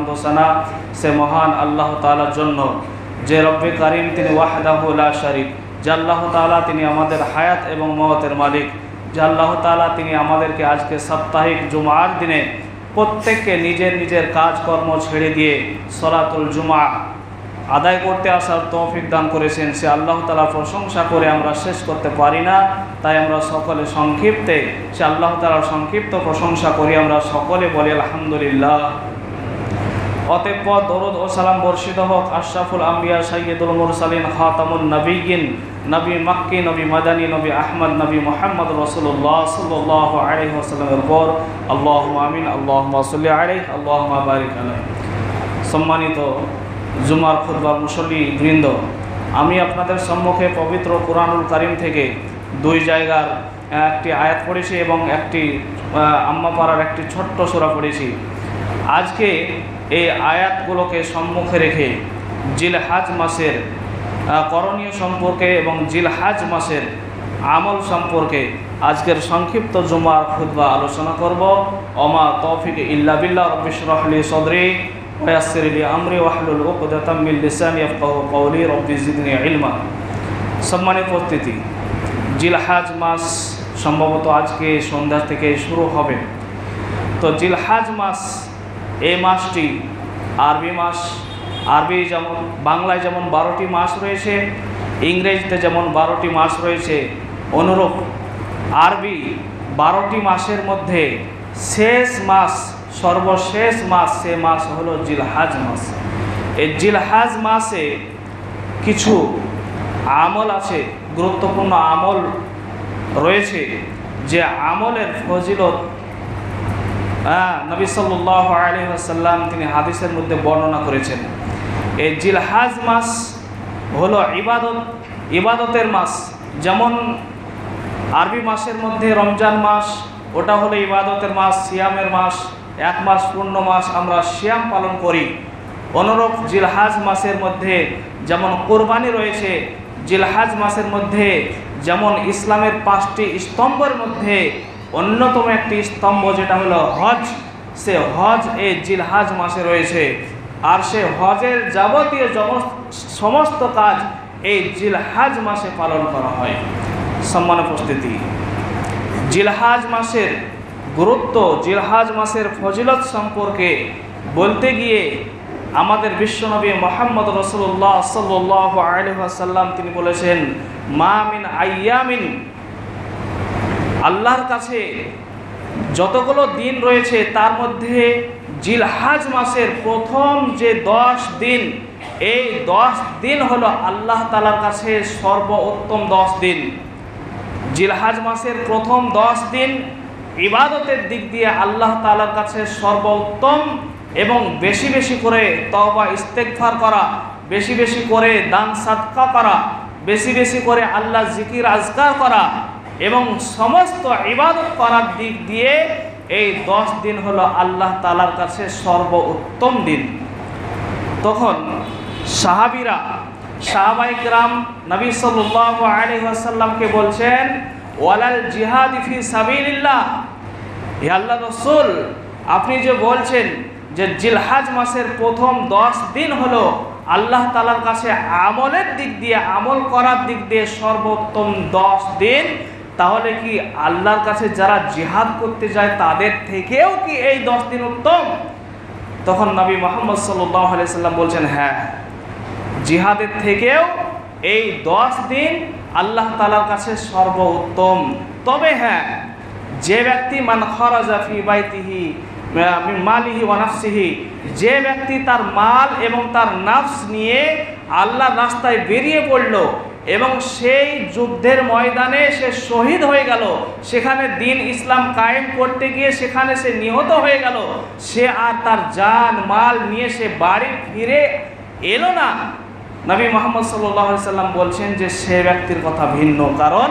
আনফুসানা সে মহান আল্লাহ তাআলার জন্য, যে রব্বে কারিম তিনি ওয়াহদাহু লা যে আল্লাহ তাআলা তিনি আমাদের হায়াত এবং মওতের মালিক, যে আল্লাহ তাআলা তিনি আমাদেরকে আজকে সাপ্তাহিক জুমার দিনে প্রত্যেককে নিজের নিজের কাজকর্ম ছেড়ে দিয়ে সলাতুল জুমা আদায় করতে আসার তৌফিক দান করেছেন। সে আল্লাহ তালা প্রশংসা করে আমরা শেষ করতে পারি না, তাই আমরা সকলে সংক্ষিপ্তে, সে আল্লাহ তালার সংক্ষিপ্ত প্রশংসা করি, আমরা সকলে বলি আলহামদুলিল্লাহ। অতঃপর দরুদ ও সালাম বর্ষিত হোক আশরাফুল আম্বিয়া সাইয়দুল মুরসালিন, খাতামুন নবীন নবী মাক্কি, নবী মাদানী, নবী আহমদ, নবী মোহাম্মদ রসুল্লাহ সাল্লাহ আলাইহি ওয়াসাল্লামের পর। আল্লাহ আমিন আল্লাহ সাল্লি আলাইহি আল্লাহ বারিক আলাইহি। সম্মানিত জুমার খুরবা মুসল্লি বৃন্দ, আমি আপনাদের সম্মুখে পবিত্র কোরআনুল কারিম থেকে দুই জায়গার একটি আয়াত পড়েছি এবং একটি আম্মা পাড়ার একটি ছোট্ট সোরা পড়েছি। আজকে এই আয়াতগুলোকে সম্মুখে রেখে জিলহাজ মাসের করণীয় সম্পর্কে এবং জিলহাজ মাসের আমল সম্পর্কে আজকের সংক্ষিপ্ত জুমার খুদ্া আলোচনা করব। অমা তৌফিক ইল্লা বিল্লাহ রব্বিশ রহলি সদরি ওয়াসির লি আমরি ওয়াহলুল উকদাতাম মিন লিসানি ইয়াফকাহু কওলি, রব্বি ইলমা সম্মানিত জিলহাজ মাস সম্ভবত আজকে সন্ধ্যা থেকে শুরু হবে। তো জিলহাজ মাস এই মাসটি আরবি মাস। আরবি যেমন, বাংলায় যেমন বারোটি মাস রয়েছে, ইংরেজিতে যেমন বারোটি মাস রয়েছে, অনুরূপ আরবি বারোটি মাসের মধ্যে শেষ মাস, সর্বশেষ মাস, সে মাস হলো জিলহাজ মাস। এই জিলহাজ মাসে কিছু আমল আছে, গুরুত্বপূর্ণ আমল রয়েছে, যে আমলের ফজিলত হ্যাঁ নবী সাল্লাহ তিনি হাদিসের মধ্যে বর্ণনা করেছেন। এই জিলহাজ মাস হলো ইবাদত, ইবাদতের মাস। যেমন আরবি মাসের মধ্যে রমজান মাস, ওটা হলো ইবাদতের মাস, সিয়ামের মাস, এক মাস পূর্ণ মাস আমরা সিয়াম পালন করি। অনুরূপ জিলহাজ মাসের মধ্যে যেমন কোরবানি রয়েছে, জিলহাজ মাসের মধ্যে যেমন ইসলামের পাঁচটি স্তম্ভের মধ্যে অন্যতম একটি স্তম্ভ যেটা হলো হজ। সে হজ এই জিলহাজ মাসে রয়েছে। আর সে হজের যাবতীয় সমস্ত কাজ এই জিলহাজ মাসে পালন করা হয়। সম্মান উপস্থিতি, জিলহাজ মাসের গুরুত্ব, জিলহাজ মাসের ফজিলত সম্পর্কে বলতে গিয়ে আমাদের বিশ্বনবী মোহাম্মদ রসুল্লাহ সাল্লাহ আলহাসাল্লাম তিনি বলেছেন মামিন আয়ামিন আল্লাহর কাছে যতগুলো দিন রয়েছে, তার মধ্যে জিলহাজ মাসের প্রথম যে দশ দিন, এই দশ দিন হলো আল্লাহ তালার কাছে সর্বোত্তম দশ দিন। জিলহাজ মাসের প্রথম দশ দিন ইবাদতের দিক দিয়ে আল্লাহ তালার কাছে সর্বোত্তম এবং বেশি বেশি করে তবা ইস্তেকফার করা, বেশি বেশি করে দান, সাদকা করা, বেশি বেশি করে আল্লাহ জিকির, আজকার করা এবং সমস্ত ইবাদত করার দিক দিয়ে এই দশ দিন হলো আল্লাহ তালার কাছে সর্বোত্তম দিন। তখন সাহাবিরা সাহাবাইকরাম নবী সাল্লাহ আলী আসাল্লামকে বলছেন, ওয়ালাল জিহাদ ফি সাবিলিল্লাহ। হে আল্লাহ রসুল, আপনি যে বলছেন যে জিলহাজ মাসের প্রথম দশ দিন হলো আল্লাহ তালার কাছে আমলের দিক দিয়ে, আমল করার দিক দিয়ে সর্বোত্তম দশ দিন তাহলে কি আল্লাহর কাছে যারা জিহাদ করতে যায় তাদের থেকেও কি এই দশ দিন উত্তম? তখন নবী মোহাম্মদ সাল্লাম বলছেন হ্যাঁ। জিহাদের থেকেও এই দশ দিন আল্লাহ তালার কাছে সর্বোত্তম। তবে হ্যাঁ যে ব্যক্তি মান খরাজা ফি বাইতিহি মালিহি ওয়ানাফসিহি যে ব্যক্তি তার মাল এবং তার নাফস নিয়ে আল্লাহর রাস্তায় বেরিয়ে পড়ল এবং সেই যুদ্ধের ময়দানে সে শহীদ হয়ে গেল। সেখানে দিন ইসলাম কায়েম করতে গিয়ে সেখানে সে নিহত হয়ে গেল। সে আর তার জান, মাল নিয়ে সে বাড়ি ফিরে এলো না। নবী মোহাম্মদ সাল্লাম বলছেন যে সে ব্যক্তির কথা ভিন্ন, কারণ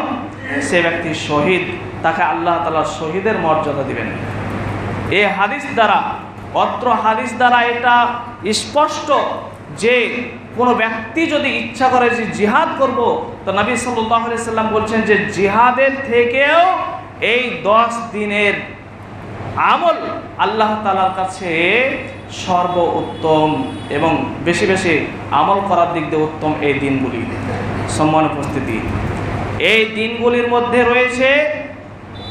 সে ব্যক্তি শহীদ। তাকে আল্লাহ তালা শহীদের মর্যাদা দিবেন। এ হাদিস দ্বারা, অত্র হাদিস দ্বারা এটা স্পষ্ট যে কোনো ব্যক্তি যদি ইচ্ছা করে যে জিহাদ করব, তো নবী সাল্লাহ সাল্লাম বলছেন যে জিহাদের থেকেও এই দশ দিনের আমল আল্লাহ তালার কাছে সর্ব উত্তম এবং বেশি বেশি আমল করার দিক দিয়ে উত্তম এই দিনগুলি। সম্মান উপস্থিতি। এই দিনগুলির মধ্যে রয়েছে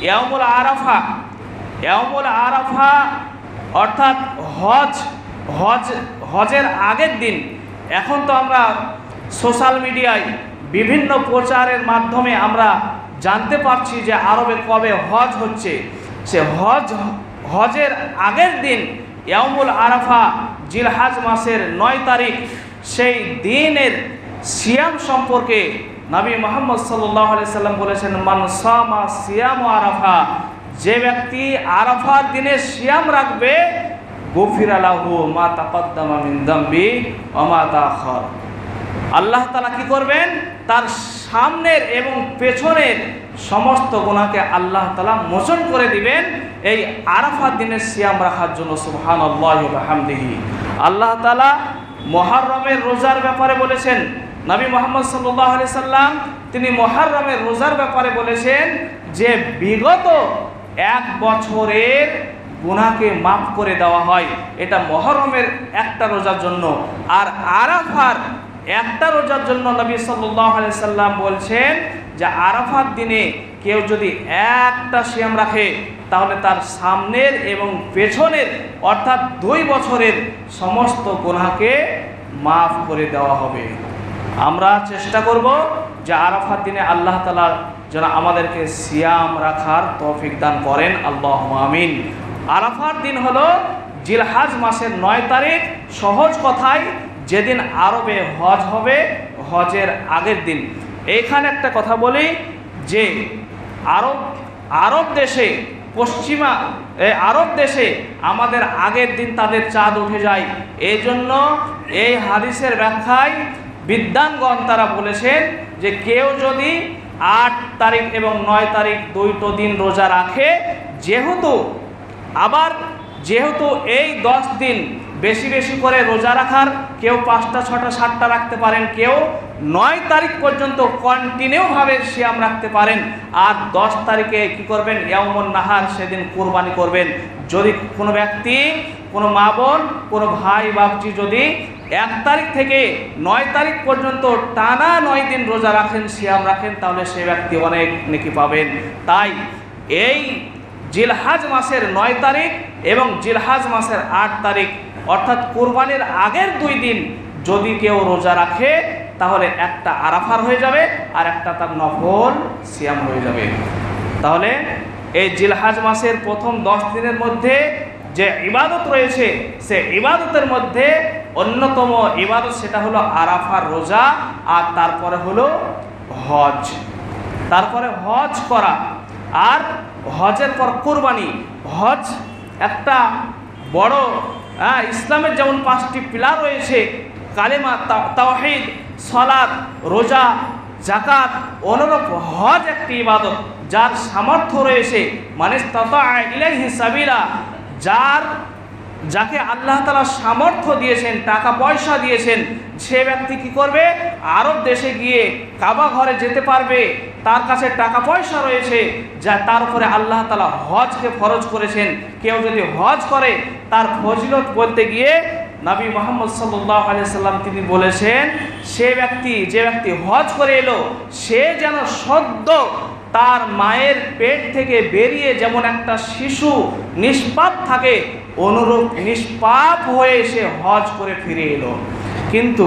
ইয়ামুল আরাফা। ইয়ামুল আরাফা অর্থাৎ হজ হজ, হজের আগের দিন। এখন তো আমরা সোশ্যাল মিডিয়ায় বিভিন্ন প্রচারের মাধ্যমে আমরা জানতে পারছি যে আরবে কবে হজ হচ্ছে। সে হজ, হজের আগের দিন ইয়ামুল আরাফা জিলহাজ মাসের নয় তারিখ, সেই দিনের সিয়াম সম্পর্কে নবী মোহাম্মদ সাল্লাহ সাল্লাম বলেছেন, মান সামা সিয়াম আরাফা যে ব্যক্তি আরাফার দিনে সিয়াম রাখবে গফির আলাহু মা তাকদ্দামা মিন দাম্বি অমা তাখর আল্লাহ তালা কি করবেন? তার সামনের এবং পেছনের সমস্ত গুণাকে আল্লাহ তালা মোচন করে দিবেন। এই আরাফার দিনের সিয়াম রাখার জন্য সুবহান আল্লাহামদিহি আল্লাহ তালা মহারমের রোজার ব্যাপারে বলেছেন, নবী মোহাম্মদ সাল্লাহ আলি সাল্লাম তিনি মহারমের রোজার ব্যাপারে বলেছেন যে বিগত এক বছরের গুনাহকে মাফ করে দেওয়া হয়। এটা মহরমের একটা রোজার জন্য। আর আরাফার একটা রোজার জন্য নবী সাল্লাহ আলি সাল্লাম বলছেন যে আরাফার দিনে কেউ যদি একটা সিয়াম রাখে, তাহলে তার সামনের এবং পেছনের অর্থাৎ দুই বছরের সমস্ত গুনাহকে মাফ করে দেওয়া হবে। আমরা চেষ্টা করব যে আরাফার দিনে আল্লাহ তালা যেন আমাদেরকে সিয়াম রাখার তৌফিক দান করেন। আল্লাহ আমিন। আরাফার দিন হলো জিলহাজ মাসের নয় তারিখ। সহজ কথায় যেদিন আরবে হজ হবে, হজের আগের দিন। এইখানে একটা কথা বলি, যে আরব আরব দেশে, পশ্চিমা আরব দেশে আমাদের আগের দিন তাদের চাঁদ উঠে যায়। এই জন্য এই হাদিসের ব্যাখ্যায় বিদ্যাঙ্গন তারা বলেছেন যে কেউ যদি আট তারিখ এবং নয় তারিখ দুইটো দিন রোজা রাখে, যেহেতু আবার যেহেতু এই দশ দিন বেশি বেশি করে রোজা রাখার, কেউ পাঁচটা, ছটা, সাতটা রাখতে পারেন, কেউ নয় তারিখ পর্যন্ত কন্টিনিউভাবে সিয়াম রাখতে পারেন। আর দশ তারিখে কি করবেন? ইয়ামন নাহার, সেদিন কোরবানি করবেন। যদি কোনো ব্যক্তি, কোনো মা বোন, কোনো ভাই, বাপজি যদি এক তারিখ থেকে নয় তারিখ পর্যন্ত টানা নয় দিন রোজা রাখেন, সিয়াম রাখেন, তাহলে সে ব্যক্তি অনেক নেকি পাবেন। তাই এই জিলহাজ মাসের নয় তারিখ এবং জিলহাজ মাসের আট তারিখ। অর্থাৎ কোরবানির আগের দুই দিন যদি কেউ রোজা রাখে, তাহলে একটা আরাফার হয়ে যাবে আর একটা তার নফল সিয়াম হয়ে যাবে। তাহলে এই জিলহাজ মাসের প্রথম দশ দিনের মধ্যে যে ইবাদত রয়েছে, সে ইবাদতের মধ্যে অন্যতম ইবাদত সেটা হলো আরাফার রোজা আর তারপরে হলো হজ। তারপরে হজ করা। আর হজের পর কোরবানি। হজ একটা বড় হ্যাঁ ইসলামের যেমন পাঁচটি পিলার রয়েছে, কালেমা তাওহিদ সলাদ রোজা জাকাত অনুরূপ হজ একটি ইবাদত, যার সামর্থ্য রয়েছে মানে তত আইলেন হিসাবিরা যার যাকে আল্লাহ তালা সামর্থ্য দিয়েছেন, টাকা পয়সা দিয়েছেন, সে ব্যক্তি কি করবে? আরব দেশে গিয়ে কাবা ঘরে যেতে পারবে। তার কাছে টাকা পয়সা রয়েছে, যা তার উপরে আল্লাহ তালা হজকে ফরজ করেছেন। কেউ যদি হজ করে, তার ফজিলত বলতে গিয়ে নবী মোহাম্মদ সাল্লাহ সাল্লাম তিনি বলেছেন, সে ব্যক্তি, যে ব্যক্তি হজ করে এলো, সে যেন সদ্য তার মায়ের পেট থেকে বেরিয়ে যেমন একটা শিশু নিষ্পাপ থাকে, অনুরূপ নিষ্পাপ হয়ে সে হজ করে ফিরে এলো। কিন্তু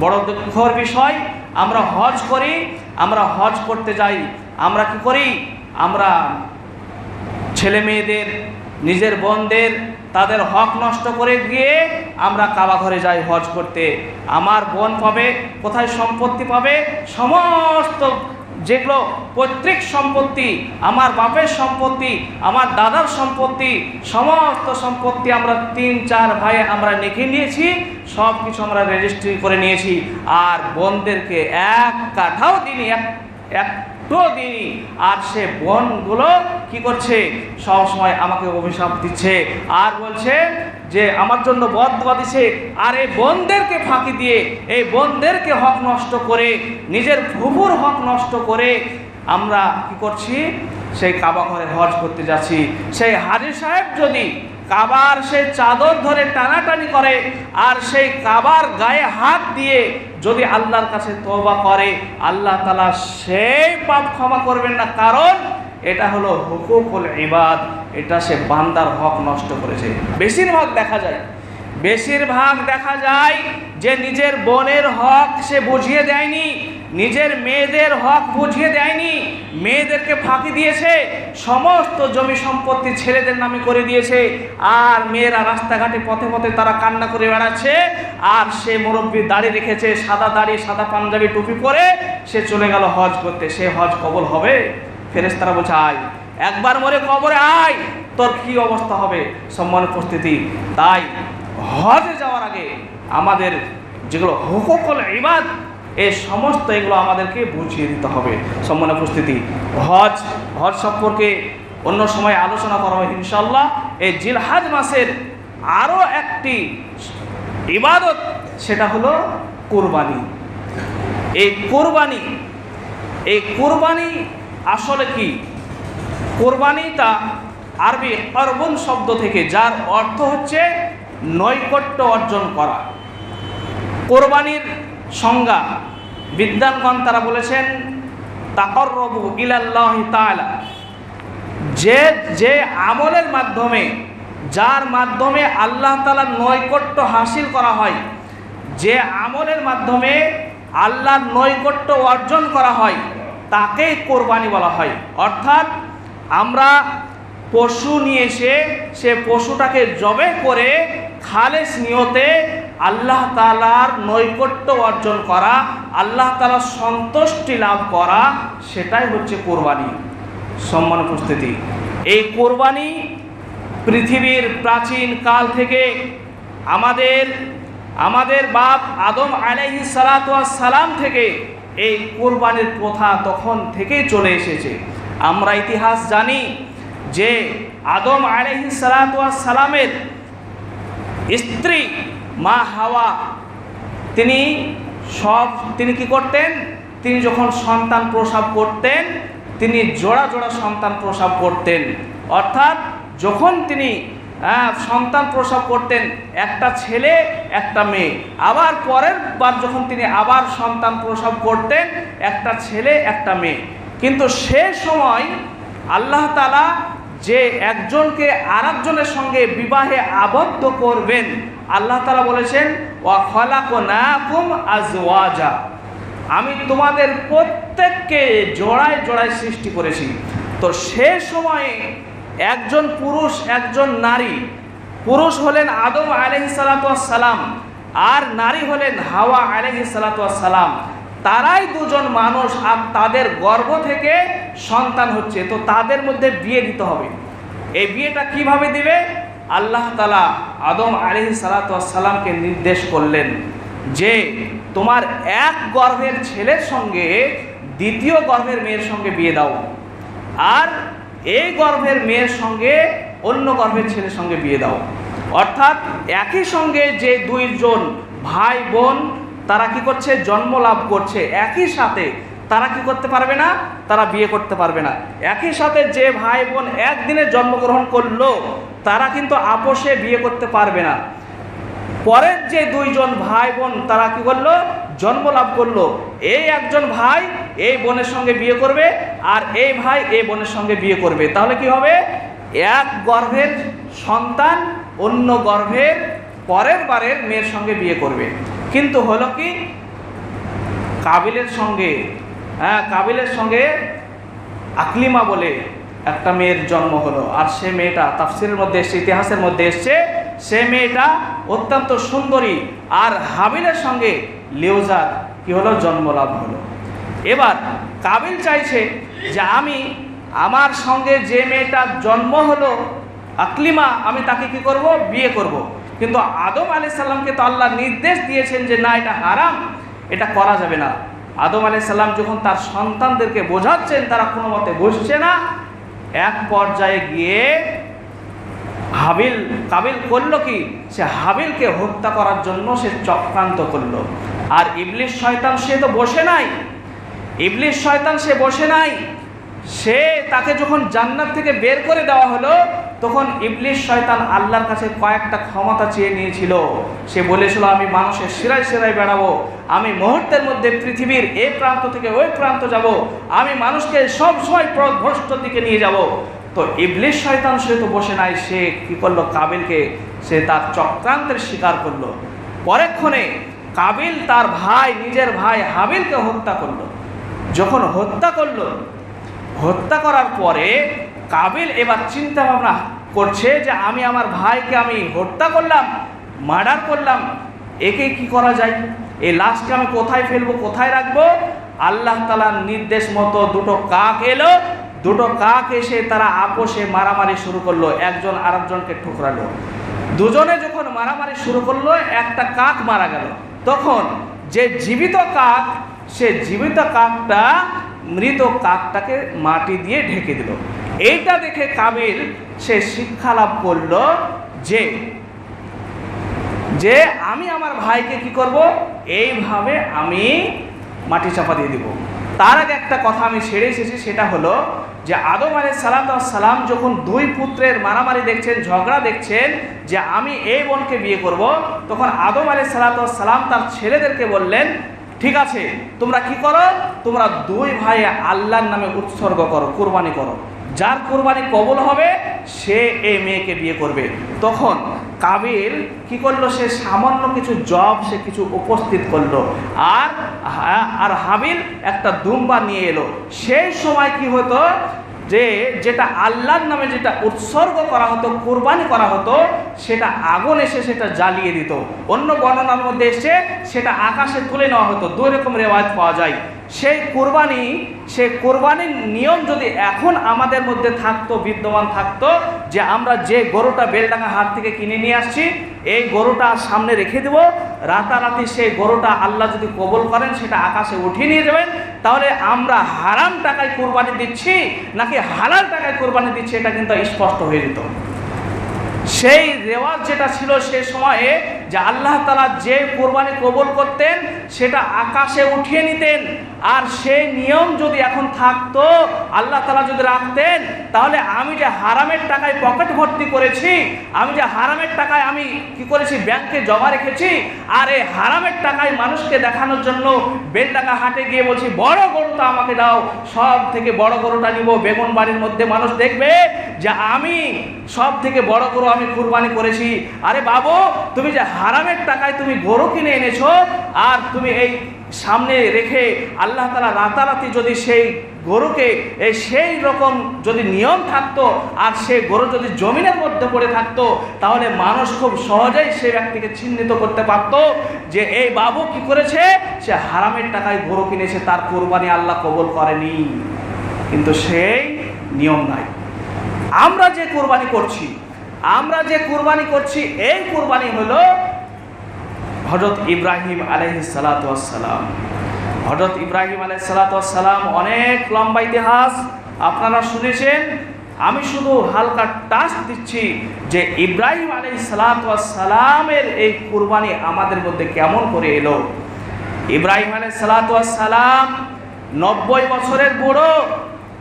বড় দুঃখর বিষয়, আমরা হজ করি, আমরা হজ করতে যাই, আমরা কি করি? আমরা ছেলে মেয়েদের, নিজের বোনদের, তাদের হক নষ্ট করে গিয়ে আমরা কাবা ঘরে যাই হজ করতে। আমার বোন পাবে, কোথায় সম্পত্তি পাবে? সমস্ত যেগুলো পৈতৃক সম্পত্তি, আমার বাপের সম্পত্তি, আমার দাদার সম্পত্তি, সমস্ত সম্পত্তি আমরা তিন, চার ভাই আমরা লিখে নিয়েছি সব কিছু আমরা রেজিস্ট্রি করে নিয়েছি। আর বোনদেরকে এক কাঠাও দিনই এক, একটুও দিনই আর সে বনগুলো কি করছে? সবসময় আমাকে অভিশাপ দিচ্ছে। আর বলছে যে আমার জন্য বদ দিছে, আর এই বোনদেরকে ফাঁকি দিয়ে এই বোনদেরকে হক নষ্ট করে, নিজের ফুফুর হক নষ্ট করে আমরা কি করছি? সেই কাবা ঘরে হজ করতে যাচ্ছি। সেই হাজি সাহেব যদি কাবার সেই চাদর ধরে টানাটানি করে, আর সেই কাবার গায়ে হাত দিয়ে যদি আল্লাহর কাছে তওবা করে, আল্লাহ তালা সেই পাপ ক্ষমা করবেন না। কারণ এটা হলো হুকুকুল ইবাদ, এটা সে বান্দার হক নষ্ট করেছে। বেশিরভাগ দেখা যায়, বেশিরভাগ দেখা যায় যে নিজের বোনের হক সে বুঝিয়ে দেয়নি, নিজের মেয়েদের হক বুঝিয়ে দেয়নি, মেয়েদেরকে ফাঁকি দিয়েছে, সমস্ত জমি সম্পত্তি ছেলেদের নামে করে দিয়েছে, আর মেয়েরা রাস্তাঘাটে পথে পথে তারা কান্না করে বেড়াচ্ছে, আর সে মুরব্বী দাড়ি রেখেছে, সাদা দাড়ি, সাদা পাঞ্জাবি টুপি পরে সে চলে গেল হজ করতে। সে হজ কবল হবে? ফেরেস্তারা বলছে, আয়। একবার মরে কবরে আয়, তোর কি অবস্থা হবে? সম্মান উপস্থিতি। তাই হজে যাওয়ার আগে আমাদের যেগুলো হুকুকল ইবাদ এই সমস্ত এগুলো আমাদেরকে বুঝিয়ে দিতে হবে। সম্মান উপস্থিতি। হজ হজ সম্পর্কে অন্য সময় আলোচনা করা হবে ইনশাল্লাহ এই জিলহাজ মাসের আরও একটি ইবাদত, সেটা হলো কোরবানি। এই কোরবানি এই কোরবানি আসলে কি? কোরবানি তা আরবি অর্বন শব্দ থেকে, যার অর্থ হচ্ছে নৈকট্য অর্জন করা। কোরবানির সংজ্ঞা বিদ্যানগণ তারা বলেছেন, তাকর্রবু ইলাল্লাহ তাআলা। যে যে আমলের মাধ্যমে, যার মাধ্যমে আল্লাহ তালার নৈকট্য হাসিল করা হয়, যে আমলের মাধ্যমে আল্লাহর নৈকট্য অর্জন করা হয় তাকেই কোরবানি বলা হয়। অর্থাৎ আমরা পশু নিয়ে এসে সে পশুটাকে জবে করে খালেস নিয়তে আল্লাহ তালার নৈকট্য অর্জন করা, আল্লাহ তালার সন্তুষ্টি লাভ করা, সেটাই হচ্ছে কোরবানি। সম্মান উপস্থিতি। এই কোরবানি পৃথিবীর প্রাচীন কাল থেকে আমাদের আমাদের বাপ আদম আলাইহি সালাম থেকে এই কোরবানির প্রথা তখন থেকেই চলে এসেছে। আমরা ইতিহাস জানি যে আদম আলাইহি সালামের স্ত্রী মা হাওয়া, তিনি সব, তিনি কি করতেন? তিনি যখন সন্তান প্রসাব করতেন, তিনি জোড়া জোড়া সন্তান প্রসাব করতেন। অর্থাৎ যখন তিনি সন্তান প্রসব করতেন, একটা ছেলে, একটা মেয়ে। আবার পরের বার যখন তিনি আবার সন্তান প্রসব করতেন, একটা ছেলে, একটা মেয়ে। কিন্তু সে সময় আল্লাহ তালা যে একজনকে আর একজনের সঙ্গে বিবাহে আবদ্ধ করবেন, আল্লাহ তালা বলেছেন, ওয়া খলাকো নাকুম আজওয়াজা। আমি তোমাদের প্রত্যেককে জোড়ায় জোড়ায় সৃষ্টি করেছি। তো সে সময়ে একজন পুরুষ, একজন নারী। পুরুষ হলেন আদম আলহি সালাম আর নারী হলেন হাওয়া আলহি সালাম তারাই দুজন মানুষ আর তাদের গর্ভ থেকে সন্তান হচ্ছে। তো তাদের মধ্যে বিয়ে দিতে হবে। এই বিয়েটা কীভাবে দিবে? আল্লাহ তালা আদম আলহি সালাতামকে নির্দেশ করলেন যে তোমার এক গর্ভের ছেলের সঙ্গে দ্বিতীয় গর্ভের মেয়ের সঙ্গে বিয়ে দাও। আর এই গর্ভের মেয়ের সঙ্গে অন্য গর্ভের ছেলের সঙ্গে বিয়ে দাও। অর্থাৎ একই সঙ্গে যে দুইজন ভাই বোন, তারা কি করছে? জন্ম লাভ করছে। একই সাথে তারা কি করতে পারবে না? তারা বিয়ে করতে পারবে না। একই সাথে যে ভাই বোন একদিনে জন্মগ্রহণ করল, তারা কিন্তু আপোষে বিয়ে করতে পারবে না। পরের যে দুইজন ভাই বোন, তারা কি করল? জন্ম লাভ করল। এই একজন ভাই এই বোনের সঙ্গে বিয়ে করবে আর এই ভাই এই বোনের সঙ্গে বিয়ে করবে। তাহলে কি হবে? এক গর্ভের সন্তান অন্য গর্ভের পরের বারের মেয়ের সঙ্গে বিয়ে করবে। কিন্তু হলো কি? কাবিলের সঙ্গে হ্যাঁ কাবিলের সঙ্গে আকলিমা বলে একটা মেয়ের জন্ম হলো। আর সে মেয়েটা তাফসিরের মধ্যে এসছে, ইতিহাসের মধ্যে এসছে, সে মেয়েটা অত্যন্ত সুন্দরী আর হাবিলের সঙ্গে লিওজার কি হলো? জন্মলাভ হলো। এবার কাবিল চাইছে যে আমি আমার সঙ্গে যে মেয়েটার জন্ম হলো, আকলিমা, আমি তাকে কি করব? বিয়ে করব। কিন্তু আদম আলি সাল্লামকে তো আল্লাহ নির্দেশ দিয়েছেন যে না, এটা হারাম, এটা করা যাবে না। আদম আলি সাল্লাম যখন তার সন্তানদেরকে বোঝাচ্ছেন, তারা কোনো মতে বুঝছে না। এক পর্যায়ে গিয়ে হাবিল, কাবিল করল কি? সে হাবিলকে হত্যা করার জন্য সে চক্রান্ত করল। আর ইবলিশ শয়তান, সে তো বসে নাই। ইবলিশ শয়তান সে বসে নাই। সে তাকে যখন জান্নাত থেকে বের করে দেওয়া হলো, তখন ইবলিশ শয়তান আল্লাহর কাছে কয়েকটা ক্ষমতা চেয়ে নিয়েছিল। সে বলেছিল, আমি মানুষের শিরায় শিরায় বেড়াবো। আমি মুহূর্তের মধ্যে পৃথিবীর এ প্রান্ত থেকে ওই প্রান্ত যাব। আমি মানুষকে সব সময় ভ্রষ্ট দিকে নিয়ে যাব। তো ইবলিশ শয়তান সে তো বসে নাই, সে কী করল? কাবিলকে সে তার চক্রান্তের শিকার করল। পরেক্ষণে কাবিল তার ভাই, নিজের ভাই হাবিলকে হত্যা করল। যখন হত্যা করল, হত্যা করার পরে কাবিল এবার চিন্তা ভাবনা করছে যে আমি আমার ভাইকে আমি হত্যা করলাম, মার্ডার করলাম, একে কি করা যায়? এই লাশকে আমি কোথায় ফেলব, কোথায় রাখব? আল্লাহ তালার নির্দেশ মতো দুটো কাক এলো, দুটো কাক এসে তারা আপোষে মারামারি শুরু করল, একজন আরেকজনকে ঠুকরালো। দুজনে যখন মারামারি শুরু করল, একটা কাক মারা গেল। তখন যে জীবিত কাক সে জীবিত কাকটা, মৃত কাকটাকে মাটি দিয়ে ঢেকে দিল। এইটা দেখে কাবিল সে শিক্ষা লাভ করল যে যে আমি আমার ভাইকে কি করব? এইভাবে আমি মাটি চাপা দিয়ে দিব। তার আগে একটা কথা আমি ছেড়ে এসেছি, সেটা হলো যে আদম আলাই সালাম সালাম যখন দুই পুত্রের মারামারি দেখছেন, ঝগড়া দেখছেন যে আমি এই বোনকে বিয়ে করব, তখন আদম আলাই সালাম তার ছেলেদেরকে বললেন ঠিক আছে, তোমরা কি করো? তোমরা দুই ভাইয়ে আল্লাহর নামে উৎসর্গ করো, কোরবানি করো। যার কোরবানি কবল হবে, সে এই মেয়েকে বিয়ে করবে। তখন কাবিল কি করল? সে সামান্য কিছু জব, সে কিছু উপস্থিত করল। আর আর হাবিল একটা দুম্বা নিয়ে এলো। সেই সময় কি হতো? যে যেটা আল্লাহর নামে যেটা উৎসর্গ করা হতো, কোরবানি করা হতো, সেটা আগুন এসে সেটা জ্বালিয়ে দিত। অন্য বর্ণনার মধ্যে এসে সেটা আকাশে তুলে নেওয়া হতো। দুই রকম রেওয়াজ পাওয়া যায়। সেই কোরবানি, সেই কোরবানির নিয়ম যদি এখন আমাদের মধ্যে থাকতো, বিদ্যমান থাকতো, যে আমরা যে গরুটা বেলডাঙ্গা হাট থেকে কিনে নিয়ে আসছি, এই গরুটা সামনে রেখে দেব, রাতারাতি সেই গরুটা আল্লাহ যদি কবল করেন, সেটা আকাশে উঠিয়ে নিয়ে যাবেন, তাহলে আমরা হারাম টাকায় কোরবানি দিচ্ছি, নাকি হালাল টাকায় কোরবানি দিচ্ছি, এটা কিন্তু স্পষ্ট হয়ে যেত। সেই রেওয়াজ যেটা ছিল সে সময়ে, যে আল্লাহ তালা যে কোরবানি কবল করতেন, সেটা আকাশে উঠিয়ে নিতেন আর সেই নিয়ম যদি এখন থাকতো, আল্লাহ তালা যদি রাখতেন, তাহলে আমি যে হারামের টাকায় পকেট ভর্তি করেছি, আমি যে হারামের টাকায় আমি কি করেছি, ব্যাংকে জমা রেখেছি, আর এই হারামের টাকায় মানুষকে দেখানোর জন্য বেলডাকা হাটে গিয়ে বলছি, বড় গরুটা আমাকে দাও সব থেকে বড় গরুটা নিব। বেগুন বাড়ির মধ্যে মানুষ দেখবে যে আমি সব থেকে বড় গরু আমি কুরবানি করেছি। আরে বাবু, তুমি যে হারামের টাকায় তুমি গরু কিনে এনেছো, আর তুমি এই সামনে রেখে আল্লাহ তালা রাতারাতি যদি সেই গরুকে সেই রকম যদি নিয়ম থাকতো আর সেই গরু যদি জমিনের মধ্যে পড়ে থাকতো, তাহলে মানুষ খুব সহজেই সে ব্যক্তিকে চিহ্নিত করতে পারতো যে এই বাবু কি করেছে? সে হারামের টাকায় গরু কিনেছে, তার কোরবানি আল্লাহ কবল করেনি। কিন্তু সেই নিয়ম নাই। আমরা যে কোরবানি করছি, আমরা যে কোরবানি করছি, এই কোরবানি হলো হজরত ইব্রাহিম আলহ সালাতাম হজরত ইব্রাহিম আলহ সালাতাম অনেক লম্বা ইতিহাস, আপনারা শুনেছেন? আমি শুধু হালকা টাচ দিচ্ছি যে ইব্রাহিম আলহ সালাতামের এই কুরবানি আমাদের মধ্যে কেমন করে এলো? ইব্রাহিম আলহ সালাতাম নব্বই বছরের বুড়ো,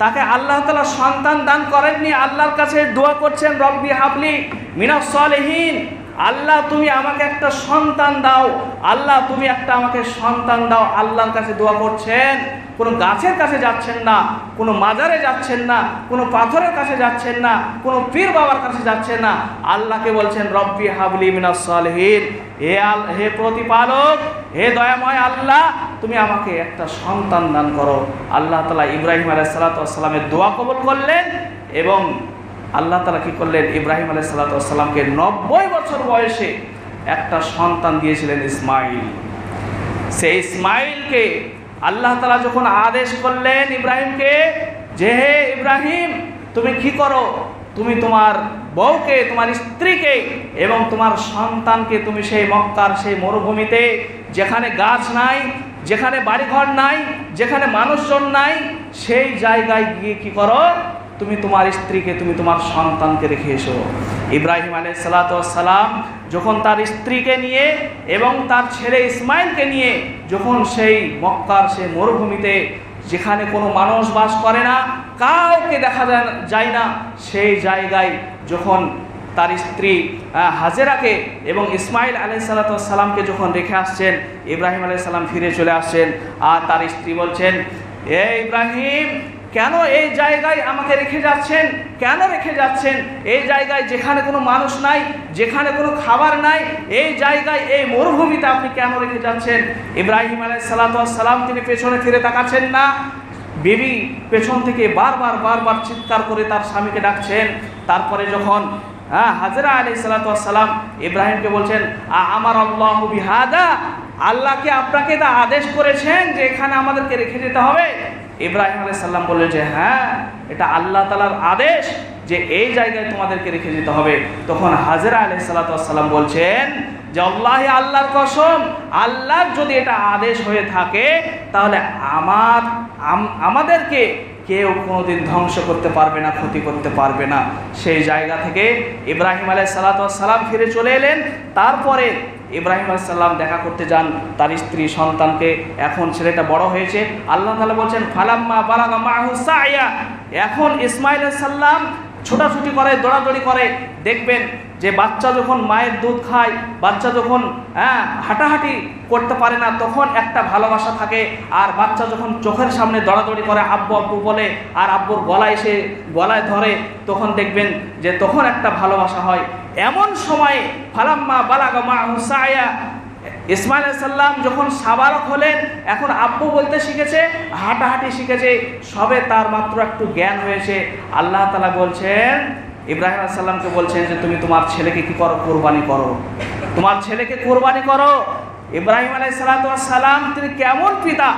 তাকে আল্লাহ তালা সন্তান দান করেননি, আল্লাহর কাছে দোয়া করছেন, রব্বি হাবলি মিনাস সলেহীন। আল্লাহ তুমি আমাকে একটা সন্তান দাও। আল্লাহ তুমি একটা আমাকে সন্তান দাও। আল্লাহর কাছে দোয়া করছেন। কোনো গাছের কাছে যাচ্ছেন না, কোনো মাজারে যাচ্ছেন না, কোনো পাথরের কাছে যাচ্ছেন না, কোনো পীর বাবার কাছে যাচ্ছেন না। আল্লাহকে বলছেন, রব্বি হাবলি মিনাস সালহীন। হে আল, হে প্রতিপালক, হে দয়াময় আল্লাহ, তুমি আমাকে একটা সন্তান দান করো। আল্লাহ তালা ইব্রাহিম আলাইসালাতামের দোয়া কবল করলেন এবং আল্লাহ তালা কী করলেন? ইব্রাহিম আলাই সাল্লাতামকে নব্বই বছর বয়সে একটা সন্তান দিয়েছিলেন ইসমাইল। সেই ইসমাইলকে আল্লাহ তালা যখন আদেশ করলেন ইব্রাহিমকে যে, হে ইব্রাহিম, তুমি কি করো? তুমি তোমার বউকে, তোমার স্ত্রীকে এবং তোমার সন্তানকে তুমি সেই মক্কার সেই মরুভূমিতে, যেখানে গাছ নাই, যেখানে বাড়িঘর নাই, যেখানে মানুষজন নাই, সেই জায়গায় গিয়ে কি করো? তুমি তোমার স্ত্রীকে, তুমি তোমার সন্তানকে রেখে এসো। ইব্রাহিম আলাই সালাতাম যখন তার স্ত্রীকে নিয়ে এবং তার ছেলে ইসমাইলকে নিয়ে যখন সেই মক্কার সেই মরুভূমিতে যেখানে কোনো মানুষ বাস করে না, কাউকে দেখা যায় না- সেই জায়গায় যখন তার স্ত্রী হাজেরাকে এবং ইসমাইল আলাই সালাতামকে যখন রেখে আসছেন, ইব্রাহিম আলাই ফিরে চলে আসছেন আর তার স্ত্রী বলছেন, এ ইব্রাহিম কেন এই জায়গায় আমাকে রেখে যাচ্ছেন? কেন রেখে যাচ্ছেন? এই জায়গায় যেখানে কোনো মানুষ নাই, যেখানে কোনো খাবার নাই, এই জায়গায় এই মরুভূমিতে আপনি কেন রেখে যাচ্ছেন? ইব্রাহিম আলাই সালাম তিনি পেছনে ফিরে তাকাচ্ছেন না। বিবি পেছন থেকে বারবার বারবার চিৎকার করে তার স্বামীকে ডাকছেন। তারপরে যখন হ্যাঁ হাজরা আলি সালাতাম ইব্রাহিমকে বলছেন, "আ- আমার আল্লাহ বিহাদা আল্লাহকে আপনাকে তা আদেশ করেছেন যে এখানে আমাদেরকে রেখে যেতে হবে? ইব্রাহিম আলাই সাল্লাম বললেন যে হ্যাঁ এটা আল্লাহ তালার আদেশ যে এই জায়গায় তোমাদেরকে রেখে যেতে হবে। তখন হাজরা আলি সাল্লাতাম বলছেন যে আল্লাহ আল্লাহর কসম, আল্লাহর যদি এটা আদেশ হয়ে থাকে, তাহলে আমার আমাদেরকে কেউ কোনোদিন ধ্বংস করতে পারবে না, ক্ষতি করতে পারবে না। সেই জায়গা থেকে ইব্রাহিম আলাই সালাম ফিরে চলে এলেন। তারপরে ইব্রাহিম আলাইসাল্লাম দেখা করতে যান, তার স্ত্রী সন্তানকে। এখন ছেলেটা বড় হয়েছে। আল্লাহ তালা বলছেন, ফালাম্মা বালাগা মাহু এখন ইসমাইল সাল্লাম ছোটাছুটি করে, দৌড়াদৌড়ি করে। দেখবেন যে বাচ্চা যখন মায়ের দুধ খায়, বাচ্চা যখন হ্যাঁ হাঁটাহাঁটি করতে পারে না, তখন একটা ভালোবাসা থাকে। আর বাচ্চা যখন চোখের সামনে দৌড়াদৌড়ি করে, আব্বু আব্বু, বলে, আর আব্বুর গলায় এসে গলায় ধরে, তখন দেখবেন যে তখন একটা ভালোবাসা হয়। এমন সময়ে ফালাম্মা বালাগা মা হুসায়া ইসমাইল সাল্লাম যখন সাবালক হলেন, এখন আব্বু বলতে শিখেছে, হাঁটাহাঁটি শিখেছে, সবে তার মাত্র একটু জ্ঞান হয়েছে। আল্লাহ তালা বলছেন, ইব্রাহিম সাল্লামকে বলছেন যে, তুমি তোমার ছেলেকে কি করো? কোরবানি করো। তোমার ছেলেকে কোরবানি করো? ইব্রাহিম আলাই সালাম, তিনি কেমন পিতা?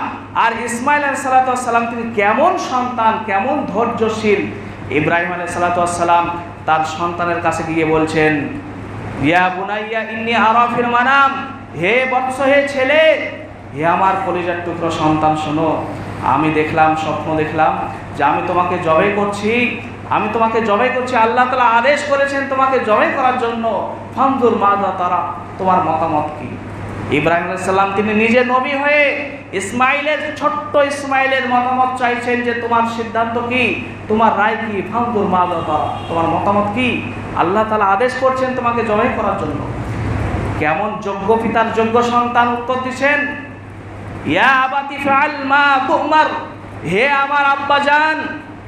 আর ইসমাইল আলাই সালাম, তিনি কেমন সন্তান? কেমন ধৈর্যশীল? ইব্রাহিম আলাই সালাম তার সন্তানের কাছে গিয়ে বলছেন, ইয়া বুনাইয়া, ইন্নি আরাফির মানাম। হে বৎস হে ছেলে, হে আমার কলিজার টুকরো সন্তান, শোনো, আমি দেখলাম, স্বপ্ন দেখলাম যে আমি তোমাকে জবাই করছি, আমি তোমাকে জবাই করছি, আল্লাহ তালা আদেশ করেছেন তোমাকে জবাই করার জন্য। ফান্দুর মাদা তারা, তোমার মতামত কি? ইব্রাহিম সাল্লাম তিনি নিজে নবী হয়ে ইসমাইলের ছোট্ট ইসমাইলের মতামত চাইছেন যে তোমার সিদ্ধান্ত কি? তোমার রায় কি? ফান্দুর মা তোমার মতামত কি? আল্লাহ তালা আদেশ করছেন তোমাকে জবাই করার জন্য। কেমন যোগ্য পিতার যোগ্য সন্তান উত্তর দিচ্ছেন? ইয়া আবাতি ফাল মা তুমার। হে আমার আব্বা যান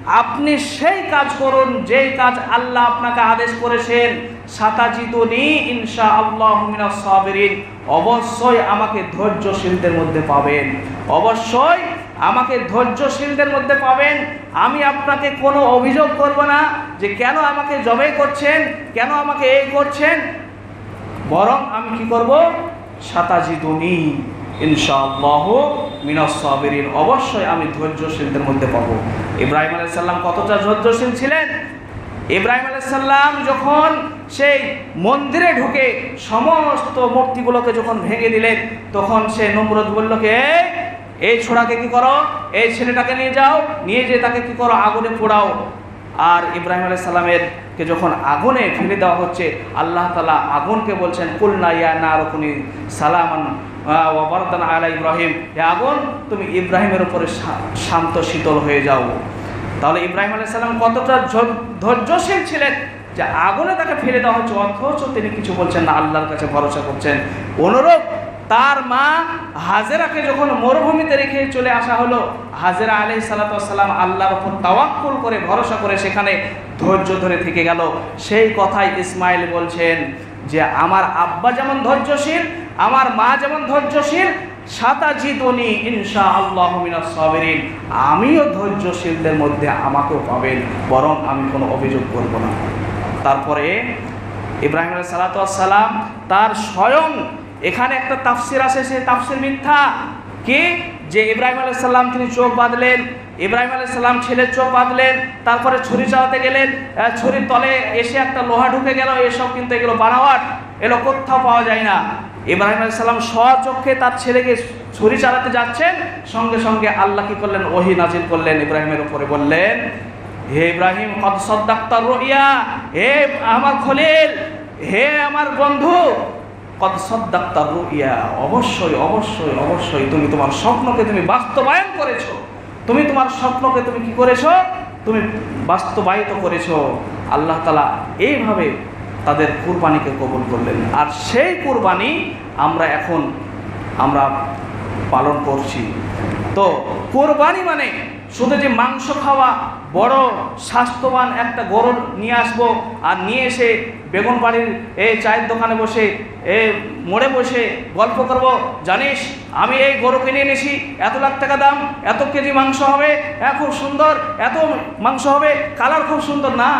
আপনি সেই কাজ করুন, যেই কাজ আল্লাহ আপনাকে আদেশ করেছেন সাতাজিতুনি ইনশা আল্লাহ সাবিরিন। অবশ্যই আমাকে ধৈর্যশীলদের মধ্যে পাবেন। অবশ্যই আমাকে ধৈর্যশীলদের মধ্যে পাবেন। আমি আপনাকে কোনো অভিযোগ করব না যে কেন আমাকে জবাই করছেন, কেন আমাকে এই করছেন। বরং আমি কি করব? সাতাজিদুনি। ইনশাআল্লাহ মিনাস সাবিরিন। অবশ্যই আমি ধৈর্যশীলদের মধ্যে পাবো ইব্রাহিম আলাইহিস সালাম কতটা ধৈর্যশীল ছিলেন? ইব্রাহিম আলাইহিস সালাম যখন সেই মন্দিরে ঢুকে সমস্ত মূর্তিগুলোকে যখন ভেঙে দিলেন, তখন সে নমরুদ বলল, কে? এই ছোড়াকে কি করো? এই ছেলেটাকে নিয়ে যাও, নিয়ে যেয়ে তাকে কি করো? আগুনে পোড়াও। আর ইব্রাহিম আলাই সালামের কে যখন আগুনে ফেলে দেওয়া হচ্ছে, আল্লাহ তালা আগুনকে বলছেন, কুলনা ইয়া না রকুনি সালামান ওবরদান আলা ইব্রাহিম। হে আগুন, তুমি ইব্রাহিমের উপরে শান্ত, শীতল হয়ে যাও। তাহলে ইব্রাহিম আলাই সালাম কতটা ধৈর্যশীল ছিলেন যে আগুনে তাকে ফেলে দেওয়া হচ্ছে, অথচ তিনি কিছু বলছেন না, আল্লাহর কাছে ভরসা করছেন। অনুরূপ তার মা হাজেরাকে যখন মরুভূমিতে রেখে চলে আসা হলো, হাজেরা আলাই সালাতাম আল্লাহর উপর তাওয়াক্কুল করে, ভরসা করে সেখানে ধৈর্য ধরে থেকে গেল। সেই কথাই ইসমাইল বলছেন যে, আমার আব্বা যেমন ধৈর্যশীল আমার মা যেমন ধৈর্যশীল সাতাজিদনি ইনশা আল্লাহ সাবিরিন। আমিও ধৈর্যশীলদের মধ্যে আমাকেও পাবেন, বরং আমি কোনো অভিযোগ করব না। তারপরে ইব্রাহিম সালাতাম তার স্বয়ং এখানে একটা তাফসির আছে, সেই তাফসির মিথ্যা। কি? যে ইব্রাহিম আলাই সাল্লাম তিনি চোখ বাঁধলেন, ইব্রাহিম আলাই সাল্লাম ছেলের চোখ বাঁধলেন, তারপরে ছুরি চালাতে গেলেন ছুরির তলে এসে একটা লোহা ঢুকে গেল, এসব কিন্তু এগুলো বানাওয়াট, এগুলো কোথাও পাওয়া যায় না। ইব্রাহিম আলাই সাল্লাম স্বচক্ষে তার ছেলেকে ছুরি চালাতে যাচ্ছেন, সঙ্গে সঙ্গে আল্লাহ কি করলেন? ওহি নাজিল করলেন, ইব্রাহিমের উপরে বললেন, হে ইব্রাহিম কত সদ্দাক্তার রহিয়া হে আমার খলিল, হে আমার বন্ধু কত সদ্দাক্তার রুইয়া, অবশ্যই অবশ্যই অবশ্যই তুমি তোমার স্বপ্নকে তুমি বাস্তবায়ন করেছ। তুমি তোমার স্বপ্নকে তুমি কি করেছ? তুমি বাস্তবায়িত করেছ। আল্লাহ তালা এইভাবে তাদের কুরবানিকে কবুল করলেন। আর সেই কুরবানি আমরা এখন আমরা পালন করছি। তো কোরবানি মানে শুধু যে মাংস খাওয়া, বড় স্বাস্থ্যবান একটা গরু নিয়ে আসব আর নিয়ে এসে বেগুন বাড়ির এই চায়ের দোকানে বসে এ মোড়ে বসে গল্প করব, জানিস আমি এই গরু কিনে এনেছি, এত লাখ টাকা দাম, এত কেজি মাংস হবে হ্যাঁ খুব সুন্দর, এত মাংস হবে, কালার খুব সুন্দর, না।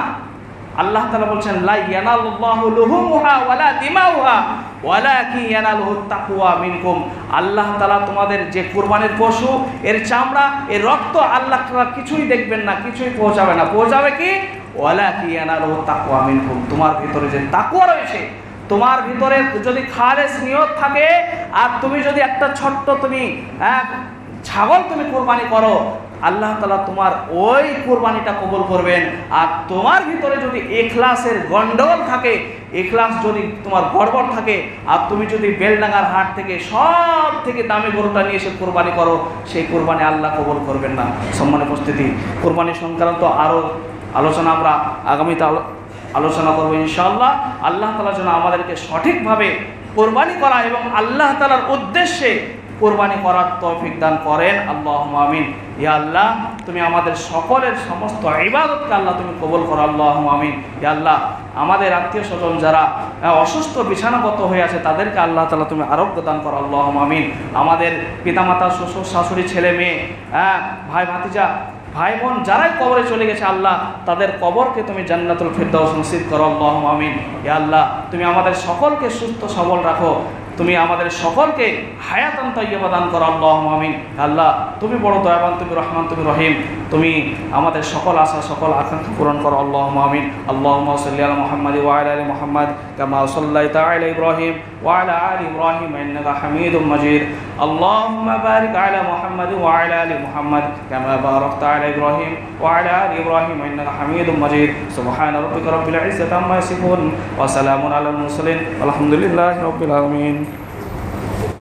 আল্লাহ তালা বলছেন, লা ইয়ানালুল্লাহু লুহুমুহা ওয়ালা দিমাউহা, ওয়ালাকিন ইয়ানালুহু তাকওয়া মিনকুম। আল্লাহ তালা তোমাদের যে কুরবানির পশু, এর চামড়া, এর রক্ত আল্লাহ তাআলা কিছুই দেখবেন না, কিছুই পৌঁছাবে না। পৌঁছাবে কি? ওয়ালাকিন ইয়ানালুহু তাকওয়া মিনকুম। তোমার ভিতরে যে তাকওয়া রয়েছে, তোমার ভিতরে যদি খালেস নিয়ত থাকে, আর তুমি যদি একটা ছোট্ট তুমি এক ছাগল তুমি কোরবানি করো আল্লাহ তালা তোমার ওই কোরবানিটা কবুল করবেন। আর তোমার ভিতরে যদি এখলাসের গন্ডগোল থাকে এখলাস যদি তোমার গড়বড় থাকে, আর তুমি যদি বেলডাঙ্গার হাট থেকে সব থেকে দামি গরুটা নিয়ে এসে কোরবানি করো, সেই কোরবানি আল্লাহ কবুল করবেন না। সম্মান উপস্থিতি, কোরবানি সংক্রান্ত আরও আলোচনা আমরা আগামীতে আলো- আলোচনা করব ইনশাআল্লাহ। আল্লাহ তালা যেন আমাদেরকে সঠিকভাবে কোরবানি করা এবং আল্লাহ তালার উদ্দেশ্যে কোরবানি করার তৌফিক দান করেন আল্লাহ আমিন। ইয়া আল্লাহ, তুমি আমাদের সকলের সমস্ত ইবাদতকে আল্লাহ তুমি কবল করো আল্লাহ আমিন। ইয়া আল্লাহ, আমাদের আত্মীয় স্বজন যারা অসুস্থ, বিছানাগত হয়ে আছে, তাদেরকে আল্লাহ তালা তুমি আরোগ্য দান করো আল্লাহ আমিন। আমাদের পিতামাতা, শ্বশুর, শাশুড়ি, ছেলে, মেয়ে হ্যাঁ ভাই, ভাতিজা, ভাই, বোন, যারাই কবরে চলে গেছে, আল্লাহ, তাদের কবরকে তুমি জান্নাতুল ফিরদাউস নসিব করো আল্লাহ আমিন। ইয়া আল্লাহ, তুমি আমাদের সকলকে সুস্থ, সবল রাখো। তুমি আমাদের সকলকে হায়াতান তৈবা দান করো আল্লাহ আমিন আল্লাহ তুমি বড় দয়াবান তুমি রহমান তুমি রহিম তুমি আমাদের সকল আশা সকল আকাঙ্ক্ষা পূরণ করো আল্লাহ আমিন আল্লাহ সাল্লি আলা মুহাম্মাদ ওয়াইল আলী মুহাম্মদ কামা সাল্লাইতা আলা ইব্রাহিম وعلى آل إبراهيم إنك حميد مجيد اللهم بارك على محمد وعلى آل محمد كما باركت على إبراهيم وعلى آل إبراهيم إنك حميد مجيد سبحان ربك رب العزة عما يصفون وسلام على المرسلين والحمد لله رب العالمين